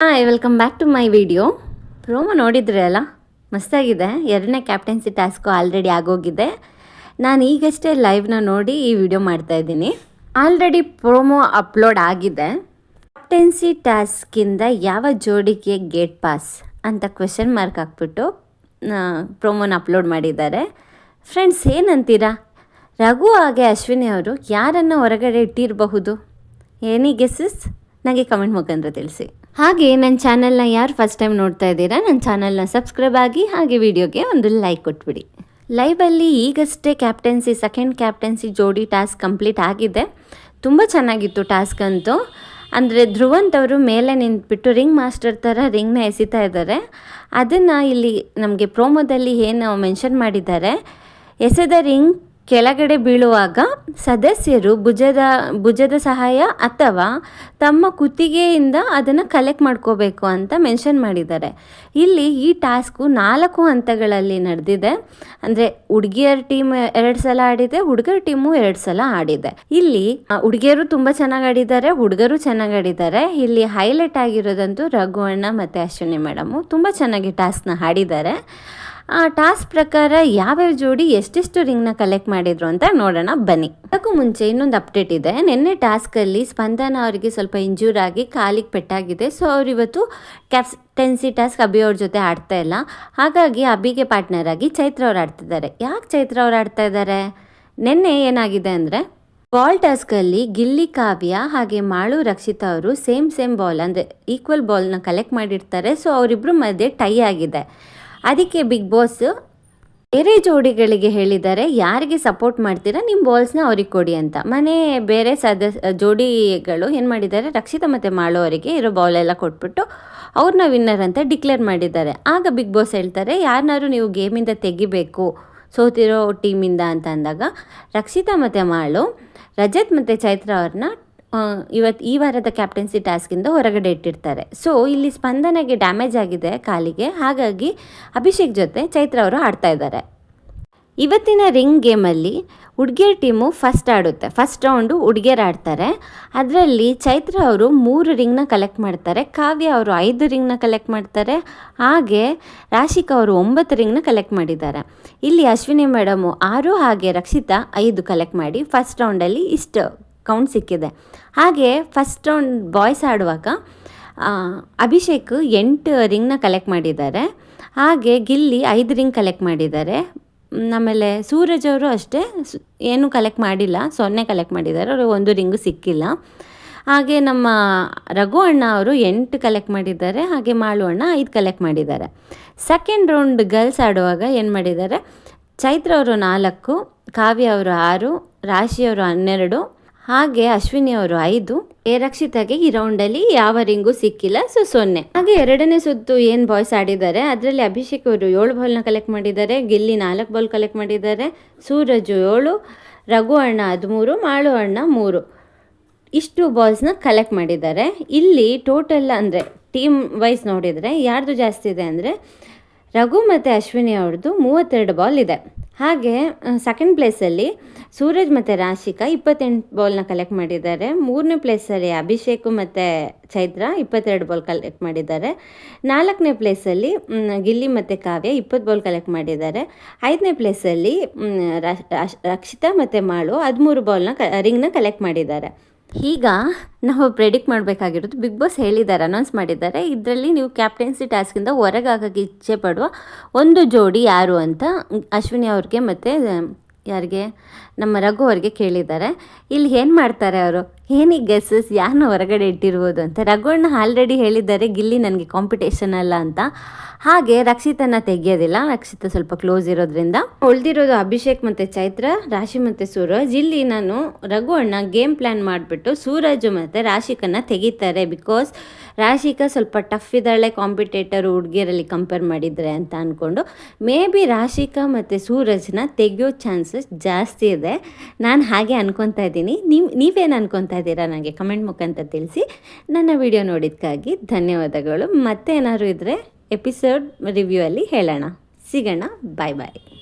Hi welcome back to my video promo ನೋಡಿದ್ರೆ ಅಲ್ಲ? ಮಸ್ತಾಗಿದೆ. ಎರಡನೇ ಕ್ಯಾಪ್ಟನ್ಸಿ ಟಾಸ್ಕು ಆಲ್ರೆಡಿ ಆಗೋಗಿದೆ. ನಾನು ಈಗಷ್ಟೇ ಲೈವ್ನ ನೋಡಿ ಈ ವಿಡಿಯೋ ಮಾಡ್ತಾ ಇದ್ದೀನಿ. ಆಲ್ರೆಡಿ ಪ್ರೋಮೋ ಅಪ್ಲೋಡ್ ಆಗಿದೆ. ಕ್ಯಾಪ್ಟನ್ಸಿ ಟಾಸ್ಕಿಂದ ಯಾವ ಜೋಡಿಗೆ ಗೇಟ್ ಪಾಸ್ ಅಂತ ಕ್ವೆಶನ್ ಮಾರ್ಕ್ ಹಾಕ್ಬಿಟ್ಟು ಪ್ರೋಮೋನ ಅಪ್ಲೋಡ್ ಮಾಡಿದ್ದಾರೆ. ಫ್ರೆಂಡ್ಸ್ ಏನಂತೀರಾ? ರಘು ಹಾಗೆ ಅಶ್ವಿನಿ ಅವರು ಯಾರನ್ನು ಹೊರಗಡೆ ಇಟ್ಟಿರಬಹುದು? ಏನಿ ಗೆಸ್ಸಸ್ ನನಗೆ ಕಮೆಂಟ್ ಮುಖಾಂತರ ತಿಳಿಸಿ. ಹಾಗೆ ನನ್ನ ಚಾನಲ್ನ ಯಾರು ಫಸ್ಟ್ ಟೈಮ್ ನೋಡ್ತಾ ಇದ್ದೀರಾ, ನನ್ನ ಚಾನಲ್ನ ಸಬ್ಸ್ಕ್ರೈಬ್ ಆಗಿ ಹಾಗೆ ವಿಡಿಯೋಗೆ ಒಂದು ಲೈಕ್ ಕೊಟ್ಬಿಡಿ. ಲೈವಲ್ಲಿ ಈಗಷ್ಟೇ ಕ್ಯಾಪ್ಟನ್ಸಿ ಸೆಕೆಂಡ್ ಕ್ಯಾಪ್ಟನ್ಸಿ ಜೋಡಿ ಟಾಸ್ಕ್ ಕಂಪ್ಲೀಟ್ ಆಗಿದೆ. ತುಂಬ ಚೆನ್ನಾಗಿತ್ತು ಟಾಸ್ಕ್ ಅಂತೂ. ಅಂದರೆ ಧ್ರುವಂತ್ ಅವರು ಮೇಲೆ ನಿಂತ್ಬಿಟ್ಟು ರಿಂಗ್ ಮಾಸ್ಟರ್ ಥರ ರಿಂಗ್ನ ಎಸಿತಾ ಇದ್ದಾರೆ. ಅದನ್ನು ಇಲ್ಲಿ ನಮಗೆ ಪ್ರೋಮೋದಲ್ಲಿ ಏನು ಮೆನ್ಷನ್ ಮಾಡಿದ್ದಾರೆ. ಎಸೆದ ರಿಂಗ್ ಕೆಳಗಡೆ ಬೀಳುವಾಗ ಸದಸ್ಯರು ಭುಜದ ಭುಜದ ಸಹಾಯ ಅಥವಾ ತಮ್ಮ ಕುತ್ತಿಗೆಯಿಂದ ಅದನ್ನು ಕಲೆಕ್ಟ್ ಮಾಡ್ಕೋಬೇಕು ಅಂತ ಮೆನ್ಷನ್ ಮಾಡಿದ್ದಾರೆ. ಇಲ್ಲಿ ಈ ಟಾಸ್ಕು ನಾಲ್ಕು ಹಂತಗಳಲ್ಲಿ ನಡೆದಿದೆ. ಅಂದರೆ ಹುಡುಗಿಯರ ಟೀಮ್ ಎರಡು ಸಲ ಆಡಿದೆ, ಹುಡುಗರ ಟೀಮು ಎರಡು ಸಲ ಆಡಿದೆ. ಇಲ್ಲಿ ಹುಡುಗಿಯರು ತುಂಬ ಚೆನ್ನಾಗಿ ಆಡಿದ್ದಾರೆ, ಹುಡುಗರು ಚೆನ್ನಾಗಿ ಆಡಿದ್ದಾರೆ. ಇಲ್ಲಿ ಹೈಲೈಟ್ ಆಗಿರೋದಂತೂ ರಘುವಣ್ಣ ಮತ್ತು ಅಶ್ವಿನಿ ಮೇಡಮು ತುಂಬ ಚೆನ್ನಾಗಿ ಟಾಸ್ಕ್ನ ಆಡಿದ್ದಾರೆ ಆ ಟಾಸ್ಕ್ ಪ್ರಕಾರ ಯಾವ್ಯಾವ ಜೋಡಿ ಎಷ್ಟೆಷ್ಟು ರಿಂಗ್ನ ಕಲೆಕ್ಟ್ ಮಾಡಿದ್ರು ಅಂತ ನೋಡೋಣ, ಬನ್ನಿ. ಅದಕ್ಕೂ ಮುಂಚೆ ಇನ್ನೊಂದು ಅಪ್ಡೇಟ್ ಇದೆ. ನಿನ್ನೆ ಟಾಸ್ಕಲ್ಲಿ ಸ್ಪಂದನ ಅವರಿಗೆ ಸ್ವಲ್ಪ ಇಂಜೂರ್ ಆಗಿ ಕಾಲಿಗೆ ಪೆಟ್ಟಾಗಿದೆ. ಸೊ ಅವ್ರು ಇವತ್ತು ಕ್ಯಾಪ್ಟೆನ್ಸಿ ಟಾಸ್ಕ್ ಅಭಿ ಅವ್ರ ಜೊತೆ ಆಡ್ತಾ ಇಲ್ಲ. ಹಾಗಾಗಿ ಅಭಿಗೆ ಪಾರ್ಟ್ನರ್ ಆಗಿ ಚೈತ್ರ ಅವ್ರು ಆಡ್ತಿದ್ದಾರೆ. ಯಾಕೆ ಚೈತ್ರ ಅವ್ರು ಆಡ್ತಾ ಇದ್ದಾರೆ? ನಿನ್ನೆ ಏನಾಗಿದೆ ಅಂದರೆ, ಬಾಲ್ ಟಾಸ್ಕಲ್ಲಿ ಗಿಲ್ಲಿ, ಕಾವ್ಯ ಹಾಗೆ ಮಾಳು, ರಕ್ಷಿತಾ ಅವರು ಸೇಮ್ ಸೇಮ್ ಬಾಲ್ ಅಂದರೆ ಈಕ್ವಲ್ ಬಾಲ್ನ ಕಲೆಕ್ಟ್ ಮಾಡಿರ್ತಾರೆ. ಸೊ ಅವರಿಬ್ಬರು ಮಧ್ಯೆ ಟೈ ಆಗಿದೆ. ಅದಕ್ಕೆ ಬಿಗ್ ಬಾಸ್ ಬೇರೆ ಜೋಡಿಗಳಿಗೆ ಹೇಳಿದ್ದಾರೆ, ಯಾರಿಗೆ ಸಪೋರ್ಟ್ ಮಾಡ್ತೀರಾ ನಿಮ್ಮ ಬಾಲ್ಸ್ನ ಅವ್ರಿಗೆ ಕೊಡಿ ಅಂತ. ಮನೆ ಬೇರೆ ಸದಸ್ಯ ಜೋಡಿಗಳು ಏನು ಮಾಡಿದ್ದಾರೆ, ರಕ್ಷಿತಾ ಮತ್ತು ಮಾಳು ಅವರಿಗೆ ಇರೋ ಬಾಲ್ ಎಲ್ಲ ಕೊಟ್ಬಿಟ್ಟು ಅವ್ರನ್ನ ವಿನ್ನರ್ ಅಂತ ಡಿಕ್ಲೇರ್ ಮಾಡಿದ್ದಾರೆ. ಆಗ ಬಿಗ್ ಬಾಸ್ ಹೇಳ್ತಾರೆ ಯಾರನ್ನಾರು ನೀವು ಗೇಮಿಂದ ತೆಗಿಬೇಕು, ಸೋತಿರೋ ಟೀಮಿಂದ ಅಂತ ಅಂದಾಗ ರಕ್ಷಿತಾ ಮತ್ತು ಮಾಳು, ರಜತ್ ಮತ್ತು ಚೈತ್ರ ಅವ್ರನ್ನ ಇವತ್ತು ಈ ವಾರದ ಕ್ಯಾಪ್ಟನ್ಸಿ ಟಾಸ್ಕಿಂದ ಹೊರಗಡೆ ಇಟ್ಟಿರ್ತಾರೆ. ಸೊ ಇಲ್ಲಿ ಸ್ಪಂದನೆಗೆ ಡ್ಯಾಮೇಜ್ ಆಗಿದೆ ಕಾಲಿಗೆ. ಹಾಗಾಗಿ ಅಭಿಷೇಕ್ ಜೊತೆ ಚೈತ್ರ ಅವರು ಆಡ್ತಾ ಇದ್ದಾರೆ. ಇವತ್ತಿನ ರಿಂಗ್ ಗೇಮಲ್ಲಿ ಹುಡುಗಿಯರ್ ಟೀಮು ಫಸ್ಟ್ ಆಡುತ್ತೆ. ಫಸ್ಟ್ ರೌಂಡು ಹುಡುಗಿಯರು ಆಡ್ತಾರೆ. ಅದರಲ್ಲಿ ಚೈತ್ರ ಅವರು ಮೂರು ರಿಂಗ್ನ ಕಲೆಕ್ಟ್ ಮಾಡ್ತಾರೆ. ಕಾವ್ಯ ಅವರು ಐದು ರಿಂಗ್ನ ಕಲೆಕ್ಟ್ ಮಾಡ್ತಾರೆ. ಹಾಗೆ ರಾಶಿಕಾ ಅವರು ಒಂಬತ್ತು ರಿಂಗ್ನ ಕಲೆಕ್ಟ್ ಮಾಡಿದ್ದಾರೆ. ಇಲ್ಲಿ ಅಶ್ವಿನಿ ಮೇಡಮು ಆರು ಹಾಗೆ ರಕ್ಷಿತಾ ಐದು ಕಲೆಕ್ಟ್ ಮಾಡಿ ಫಸ್ಟ್ ರೌಂಡಲ್ಲಿ ಇಷ್ಟು. ಕೌಂಟ್ ಸಿಕ್ಕಿದೆ. ಹಾಗೆ ಫಸ್ಟ್ ರೌಂಡ್ ಬಾಯ್ಸ್ ಆಡುವಾಗ ಅಭಿಷೇಕ್ ಎಂಟು ರಿಂಗ್ನ ಕಲೆಕ್ಟ್ ಮಾಡಿದ್ದಾರೆ. ಹಾಗೆ ಗಿಲ್ಲಿ ಐದು ರಿಂಗ್ ಕಲೆಕ್ಟ್ ಮಾಡಿದ್ದಾರೆ. ಆಮೇಲೆ ಸೂರಜ್ ಅವರು ಅಷ್ಟೇ ಏನು ಕಲೆಕ್ಟ್ ಮಾಡಿಲ್ಲ. ಸೊನ್ನೆ ಕಲೆಕ್ಟ್ ಮಾಡಿದ್ದಾರೆ. ಅವರು ಒಂದು ರಿಂಗು ಸಿಕ್ಕಿಲ್ಲ. ಹಾಗೆ ನಮ್ಮ ರಘು ಅಣ್ಣ ಅವರು ಎಂಟು ಕಲೆಕ್ಟ್ ಮಾಡಿದ್ದಾರೆ. ಹಾಗೆ ಮಾಳು ಅಣ್ಣ ಐದು ಕಲೆಕ್ಟ್ ಮಾಡಿದ್ದಾರೆ. ಸೆಕೆಂಡ್ ರೌಂಡ್ ಗರ್ಲ್ಸ್ ಆಡುವಾಗ ಏನು ಮಾಡಿದ್ದಾರೆ? ಚೈತ್ರ ಅವರು ನಾಲ್ಕು, ಕಾವ್ಯ ಅವರು ಆರು ರಾಶಿಯವರು ಹನ್ನೆರಡು ಹಾಗೆ ಅಶ್ವಿನಿ ಅವರು ಐದು, ಎ ರಕ್ಷಿತಾಗೆ ಈ ರೌಂಡಲ್ಲಿ ಯಾವ ರಿಂಗು ಸಿಕ್ಕಿಲ್ಲ, ಸೊ ಸೊನ್ನೆ. ಹಾಗೆ ಎರಡನೇ ಸುತ್ತು ಏನು ಬಾಯ್ಸ್ ಆಡಿದ್ದಾರೆ, ಅದರಲ್ಲಿ ಅಭಿಷೇಕ್ ಅವರು ಏಳು ಬಾಲ್ನ ಕಲೆಕ್ಟ್ ಮಾಡಿದ್ದಾರೆ, ಗಿಲ್ಲಿ ನಾಲ್ಕು ಬಾಲ್ ಕಲೆಕ್ಟ್ ಮಾಡಿದ್ದಾರೆ, ಸೂರಜು ಏಳು, ರಘು ಅಣ್ಣ ಹದಿಮೂರು, ಮಾಳು ಅಣ್ಣ ಮೂರು. ಇಷ್ಟು ಬಾಲ್ಸ್ನ ಕಲೆಕ್ಟ್ ಮಾಡಿದ್ದಾರೆ. ಇಲ್ಲಿ ಟೋಟಲ್ ಅಂದರೆ ಟೀಮ್ ವೈಸ್ ನೋಡಿದರೆ ಯಾರ್ದು ಜಾಸ್ತಿ ಇದೆ ಅಂದರೆ ರಘು ಮತ್ತು ಅಶ್ವಿನಿ ಅವ್ರದ್ದು ಮೂವತ್ತೆರಡು ಬಾಲ್ ಇದೆ. ಹಾಗೆ ಸೆಕೆಂಡ್ ಪ್ಲೇಸಲ್ಲಿ ಸೂರಜ್ ಮತ್ತು ರಾಶಿಕಾ ಇಪ್ಪತ್ತೆಂಟು ಬಾಲ್ನ ಕಲೆಕ್ಟ್ ಮಾಡಿದ್ದಾರೆ. ಮೂರನೇ ಪ್ಲೇಸಲ್ಲಿ ಅಭಿಷೇಕ್ ಮತ್ತು ಚೈತ್ರ ಇಪ್ಪತ್ತೆರಡು ಬಾಲ್ ಕಲೆಕ್ಟ್ ಮಾಡಿದ್ದಾರೆ. ನಾಲ್ಕನೇ ಪ್ಲೇಸಲ್ಲಿ ಗಿಲ್ಲಿ ಮತ್ತು ಕಾವ್ಯ ಇಪ್ಪತ್ತು ಬಾಲ್ ಕಲೆಕ್ಟ್ ಮಾಡಿದ್ದಾರೆ. ಐದನೇ ಪ್ಲೇಸಲ್ಲಿ ರಕ್ಷಿತಾ ಮತ್ತು ಮಾಳು ಹದಿಮೂರು ಬಾಲ್ನ ಕ ರಿಂಗ್ನ ಕಲೆಕ್ಟ್ ಮಾಡಿದ್ದಾರೆ. ಈಗ ನಾವು ಪ್ರೆಡಿಕ್ಟ್ ಮಾಡಬೇಕಾಗಿರೋದು ಬಿಗ್ ಬಾಸ್ ಹೇಳಿದ್ದಾರೆ ಅನೌನ್ಸ್ ಮಾಡಿದ್ದಾರೆ. ಇದರಲ್ಲಿ ನೀವು ಕ್ಯಾಪ್ಟೆನ್ಸಿ ಟಾಸ್ಕಿಂದ ಹೊರಗಾಗಕ್ಕೆ ಇಚ್ಛೆ ಪಡುವ ಒಂದು ಜೋಡಿ ಯಾರು ಅಂತ ಅಶ್ವಿನಿ ಅವ್ರಿಗೆ ಮತ್ತು, ಯಾರಿಗೆ? ನಮ್ಮ ರಘು ಅವ್ರಿಗೆ ಕೇಳಿದ್ದಾರೆ. ಇಲ್ಲಿ ಏನು ಮಾಡ್ತಾರೆ ಅವರು? ಏನಿಗೆ ಗೆಸ್ಸಸ್ ಯಾರನ್ನ ಹೊರಗಡೆ ಇಟ್ಟಿರ್ಬೋದು ಅಂತ? ರಘುಣ್ಣ ಆಲ್ರೆಡಿ ಹೇಳಿದ್ದಾರೆ, ಗಿಲ್ಲಿ ನನಗೆ ಕಾಂಪಿಟೇಷನ್ ಅಲ್ಲ ಅಂತ. ಹಾಗೆ ರಕ್ಷಿತನ ತೆಗೆಯೋದಿಲ್ಲ, ರಕ್ಷಿತ ಸ್ವಲ್ಪ ಕ್ಲೋಸ್ ಇರೋದ್ರಿಂದ. ಉಳಿದಿರೋದು ಅಭಿಷೇಕ್ ಮತ್ತು ಚೈತ್ರ, ರಾಶಿ ಮತ್ತು ಸೂರಜ್. ಇಲ್ಲಿ ನಾನು ರಘು ಅಣ್ಣ ಗೇಮ್ ಪ್ಲ್ಯಾನ್ ಮಾಡಿಬಿಟ್ಟು ಸೂರಜ್ ಮತ್ತು ರಾಶಿಕನ್ನ ತೆಗಿತಾರೆ ಬಿಕಾಸ್ ರಾಶಿಕಾ ಸ್ವಲ್ಪ ಟಫ್ ಇದ್ದಾಳೆ ಕಾಂಪಿಟೇಟರ್ ಹುಡುಗಿಯರಲ್ಲಿ ಕಂಪೇರ್ ಮಾಡಿದರೆ ಅಂತ ಅಂದ್ಕೊಂಡು ಮೇ ಬಿ ರಾಶಿಕಾ ಮತ್ತು ಸೂರಜ್ನ ತೆಗೆಯೋ ಚಾನ್ಸಸ್ ಜಾಸ್ತಿ ಇದೆ. ನಾನು ಹಾಗೆ ಅನ್ಕೊತಾ ಇದ್ದೀನಿ. ನೀವು ನೀವೇನು ಅನ್ಕೊತಾ ಇದ್ದೀರಾ ನನಗೆ ಕಮೆಂಟ್ ಮುಖಾಂತರ ತಿಳಿಸಿ. ನನ್ನ ವಿಡಿಯೋ ನೋಡಿದ್ದಕ್ಕಾಗಿ ಧನ್ಯವಾದಗಳು. ಮತ್ತೆ ಏನಾದರೂ ಇದ್ದರೆ ಎಪಿಸೋಡ್ ರಿವ್ಯೂ ಅಲ್ಲಿ ಹೇಳೋಣ. ಸಿಗೋಣ. ಬಾಯ್ ಬಾಯ್